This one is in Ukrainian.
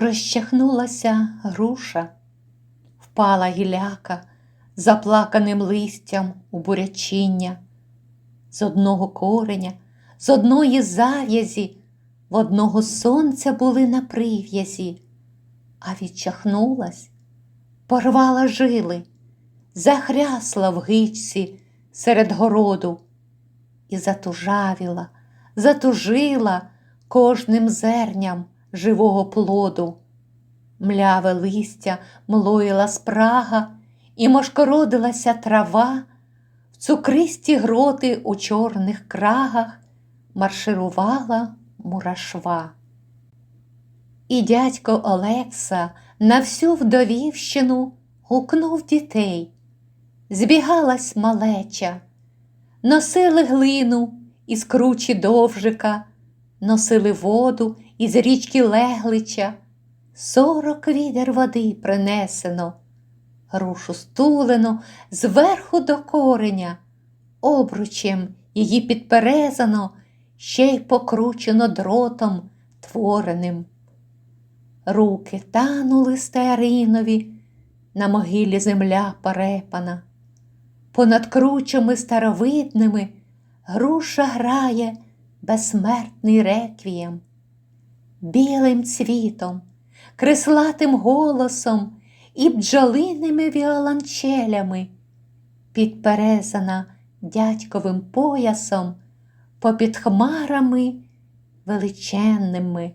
Розчахнулася груша, впала гіляка заплаканим листям у бурячіння. З одного кореня, з одної зав'язі, в одного сонця були на прив'язі, а відчахнулась, порвала жили, захрясла в гичці серед городу і затужавіла, затужила кожним зерням живого плоду. Мляве листя млоїла спрага, і мошкородилася трава, в цукристі гроти у чорних крагах марширувала мурашва. І дядько Олекса на всю вдовівщину гукнув дітей. Збігалась малеча, носили глину із кручі довжика, носили воду із річки Леглича, сорок відер води принесено, грушу стулено зверху до кореня, обручем її підперезано, ще й покручено дротом твореним. Руки танули стеаринові, на могилі земля перепана. Понад кручами старовидними груша грає безсмертний реквієм, білим цвітом, креслатим голосом і бджолиними віолончелями, підперезана дядьковим поясом, попід хмарами величенними.